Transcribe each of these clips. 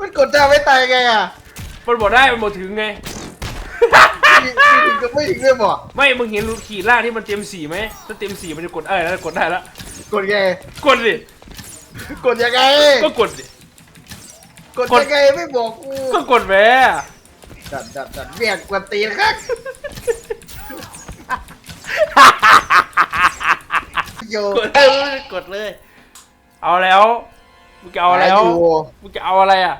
มันกดดาวไม่ตายไงอะมันบอกได้มันบอกถึงไง มีมีถึงกับไม่ถึงเลยบอกไม่ มึงเห็นรูขีดล่างที่มันเต็มสีไหมถ้าเต็มสีมันจะกดได้แล้วกดได้แล้วกดไงกดดิกดยังไงก็กดดิ กดยังไงไม่บอกกูก็กดแหวดัดดัดดัดเบียกกวนตีนครับโยกดเลยกดเลย เอาแล้ว มึงจะเอาแล้วยู่มึงจะเอาอะไรอะ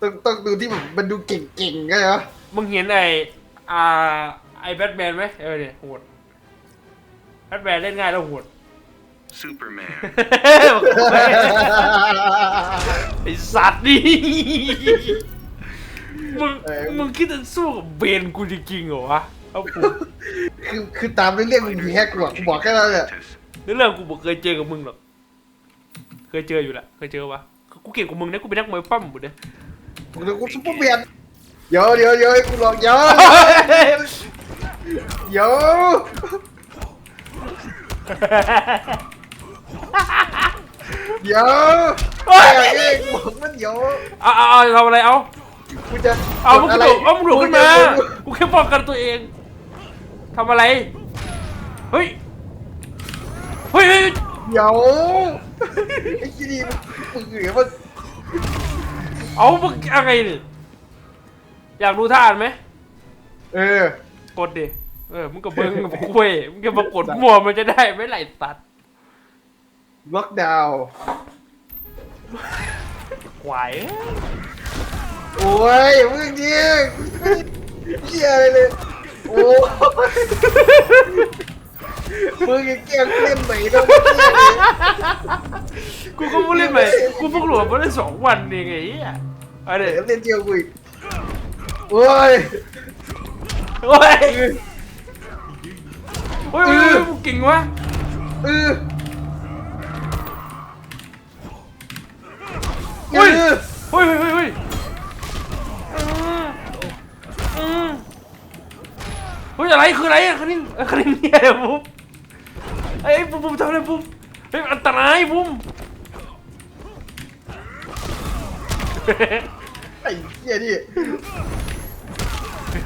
ต้องต้องดูที่มันมันดูเก่งๆไงเหรอมึงเห็นไอ้อ่าไอ้แบทแมนไหมเออเนี่ยโหดแบทแมนเล่นง่ายแล้วโหด Superman. ไอสัตว์นี่มึงมึงคิดจะสู้กับเบนกูจริงๆเหรอวะเอากูคือคือตามเรื่องๆมึงมีแฮกหรอกกูบอกแค่นั้นแหละเรื่องกูบอกเคยเจอกับมึงหรอก เคยเจออยู่แหละเคยเจอปะกูเก่งกว่ามึงนะกูเป็นนักมวยปั้มหมดเลย มึงดูกูซุปเปอร์แมนเดี๋ยวเดี๋ยวเดี๋ยวให้กูลองเดี๋ยวเดี๋ยวเดี๋ยวเอ้ยเอ้ยกูบอกว่าเดี๋ยวเอาเอาเอาทำอะไรเอากูจะเอามึงกระโดดเอามึงกระโดดขึ้นมากูจะกูแค่ป้องกันตัวเองทำอะไรเฮ้ยเฮ้ยเฮ้ยเดี๋ยวไอ้ที่นี่มึงเหนือมัน เอามึงอะไรนี่อยากดูท่าไหม เออ กดดิ เออ มึงกับเบิ้งกับคุยมึงจะมากดมั่วมันจะได้ไหม่ไหลตัด ล็อกดาวน์ควายโอ้ยมึงเนี่ยเหี้ยอะไรเลย โอ้ยมึงยังแกล้งเล่นใหม่ต้องเหี้ยเลย กูก็เพิ่งเล่นไปกูเพิ่งโหลดมาได้สองวันเองไงเหี้ย เอาเดี๋ยเดี๋ยวเล่นเจียวกูอีกโอ้ยโอ้ยโอ้ยโอ้ยโอ้ยมึงเก่งวะเออเฮ้ยเออเฮ้ยเฮ้ยเฮ้ยอืมอืมเฮ้ยอะไรคืออะไรอะคณินเอ้ยคณินเนี่ยปุ๊บเอ้ยปุ๊บปุ๊บทำอะไรปุ๊บเฮ้ยอันตรายปุ๊บไอ้เหี้ยนี่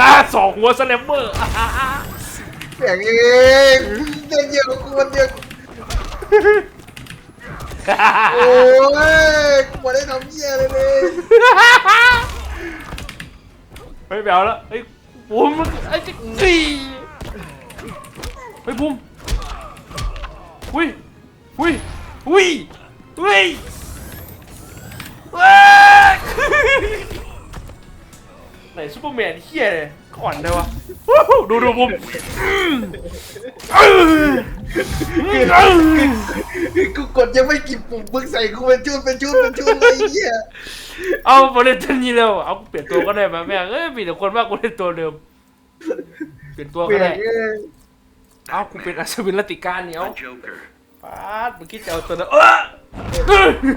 อ่าสองหัวสแลมเมอร์อ่าอ่าอ่าแบ่งเองเล่นเดียวกับกูคนเดียวโอ้ยกูไม่ได้ทำเหี้ยอะไรเลยเฮ้ยแบวแล้วเฮ้ยปูมมันไอ้จิ๊กกี้เฮ้ยปูมอุ้ยอุ้ยอุ้ยอุ้ยว้า ไหนซูเปอร์แมนเฮียเลยก่อนได้วะวู้ฮู้ดูดูปูมอืมอืมอืมกูกดยังไม่กี่ปุ่มมึงใส่กูเป็นชุดเป็นชุดเป็นชุดเลยไอ้เหี้ยเอาบอลเลนเทนนี้แล้วเอาเปลี่ยนตัวก็ได้ไหมแม่งเอ้ยมีแต่คนว่ากูเล่นตัวเดิม เปลี่ยนตัวเปก็ลี่ยได้นเองเอากูเป็นอัศวินรัตติการเนี่ยเอา A Joker. ปาดเมื่อกี้จะเอาตัวนั้นเอ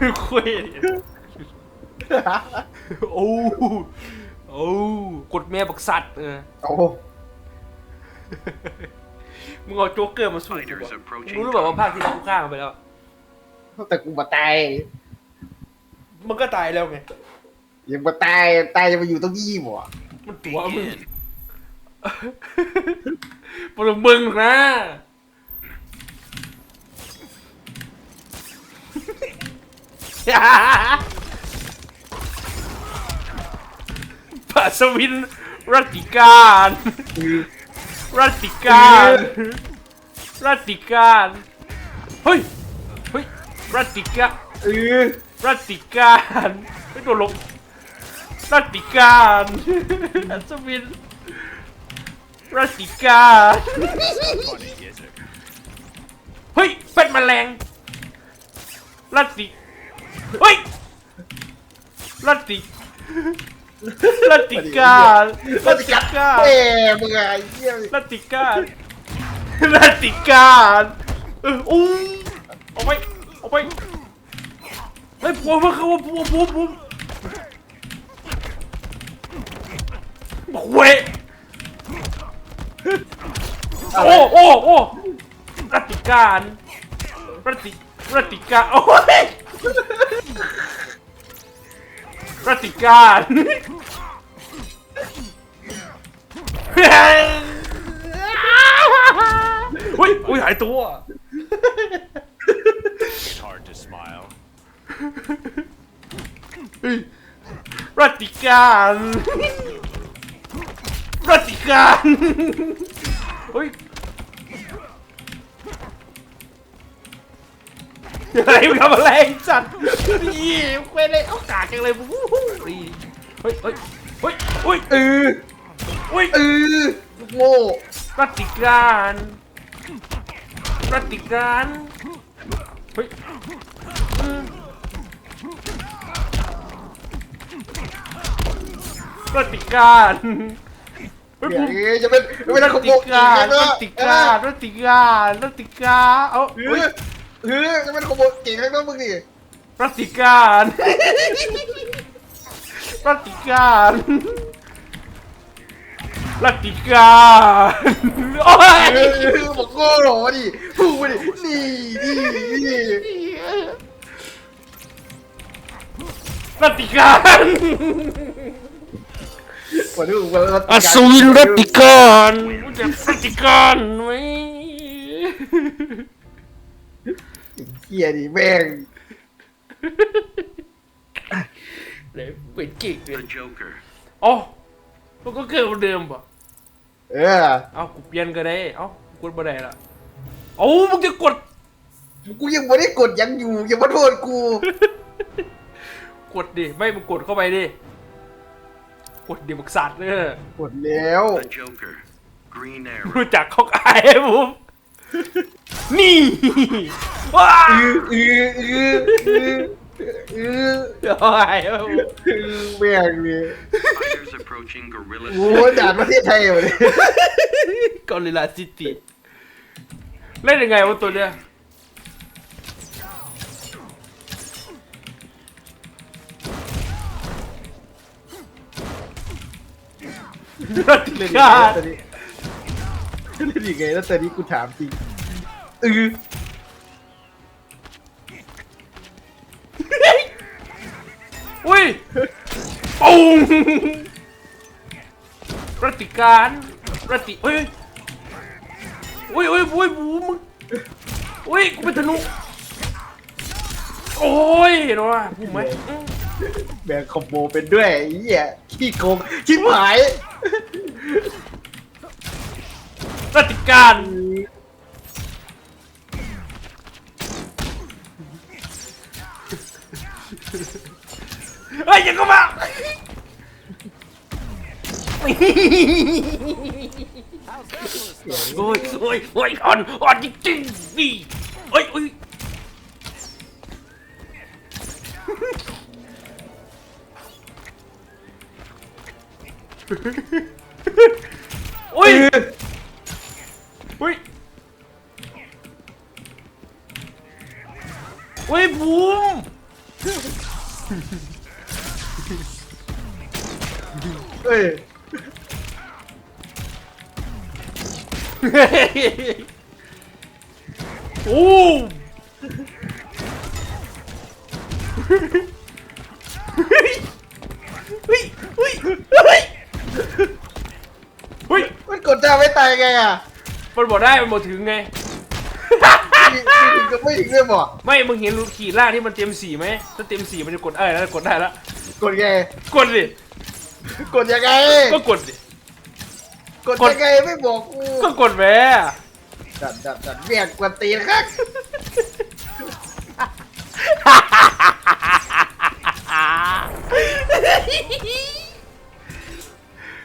อคุยโอ้โอ้ กดแม่บักสัตว์เออโอ้มึงเอาโจ๊กเกอร์มาสู้กู Fighters อะ approaching มึงรู้แบบว่าภาคที่แล้วกูฆ่ามันไปแล้ว แต่กูมาตายมันก็ตายแล้วไง ยังมาตายตายจะมาอยู่ตรงนี้หมดมันตัวมึง ปลงมึงหรอกนะ ปัสวินรัตติการรัตติการรัตติการเฮ้ยเฮ้ยรัตติกาเออรัตติการไม่โดนลงรัตติการอัศวินรัตติการเฮ้ยเป็ดแมลงรัตติเฮ้ยรัตติ รัตติการรัตติการเอ้มึงไอ้เหี้ยรัตติการรัตติการเอออู้เอาไปเอาไปเฮ้ยปัวมาเข้ามาปัวปัวปัวบอกเว้ยโอ้โอ้โอ้รัตติการรัตติรัตติการโอ้ย รัติการอุ้ยอุ้ยหายตัว It's hard to smile. รัติการ อะไรมึงทำอะไรไอ้สัตว์นี่ไม่ได้เอากากจังเลยวู้ฮู้เฮ้ยเฮ้ยเฮ้ยเฮ้ยเออเฮ้ยเออลูกโง่รัติการรัติการเฮ้ยอืมรัติการเฮ้ยเดี๋ยวผมนี้จะเป็นจะเป็นนักขรัโมติยการเนรัอะติการรัติการรัติการเอาเอเฮ้ยอ เออจะเป็นขโมยเก่งข้างนอกมึงดิรัติการรัติการรัติการโอ้ยเออเออบอกโง่เหรอดิพูดมาดินี่นี่นี่รัติการวันนี้วันอัศวินรัติการรู้จักรัติการไหม เกียดิแม่งเดี๋ยวเป็นเก่งเลย The Joker. อ๋อมันก็เกิดคนเดิมป่ะเออเอ้ากูเปลี่ยนก็ได้ เอ้ากดบ่ได้ละเอ้ามึงจะกด กูยังไม่ได้กดยังอยู่อย่ามาโทษกู กดดิ ไม่มึงกดเข้าไปดิ กดดิบักสัตว์เนอะกดแล้ว The Joker. Green Arrow. รู้จักเขาอายผม นี่ว้าเออเออเออเออเออเอาอายผมเออแม่งเลย Fighters approaching Gorilla โอ้ City. ด่านประเทศไทยเลยกอริลลาซิตี้เล่นยังไงวะตัวเนี้ยรัติเล่นการตอนนี้เล่นยังไงแล้วตอนนี้กูถามจริงเอออุ้ยปุ้งรัติการรัติเฮ้ยอุ้ยอุ้ยอุ้ยบูมึงอุ้ยกูเป็นธนูโอ้ยเห็นว่าบูไหมอืมแบ่งคอมโบเป็นด้วยไอ้เหี้ยขี้โกงชิบหายรัติการ เฮ้ยอยังก็มาโอ้ยโอ้ยโอ้ยอ่อนอ่อนจริงๆนี่เอ้ยเอ้ยโอ้ยโอ้ยโอ้ยบูม เอ้ยโอ้เฮ้ยเฮ้ยเฮ้ยเฮ้ยเฮ้ยมันกดจ้าไม่ตายไงอะมันบอกได้มันบอกถึงไง มีมีถึงกับไม่ถึงเลยบอกไม่มึงเห็นรูขีดล่างที่มันเต็มสีไหมถ้าเต็มสีมันจะกดได้แล้วกดได้แล้วกดไงกดดิกดยังไงก็กดดิกดยังไงไม่บอกกูก็กดแหมดัดดัดดัดเรียกกวนตีนครับ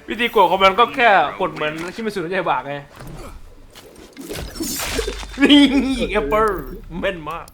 วิธีกดของมันก็แค่กดเหมือนชิมิสุนใจบากไง นี่แอปเปิลแม่นมาก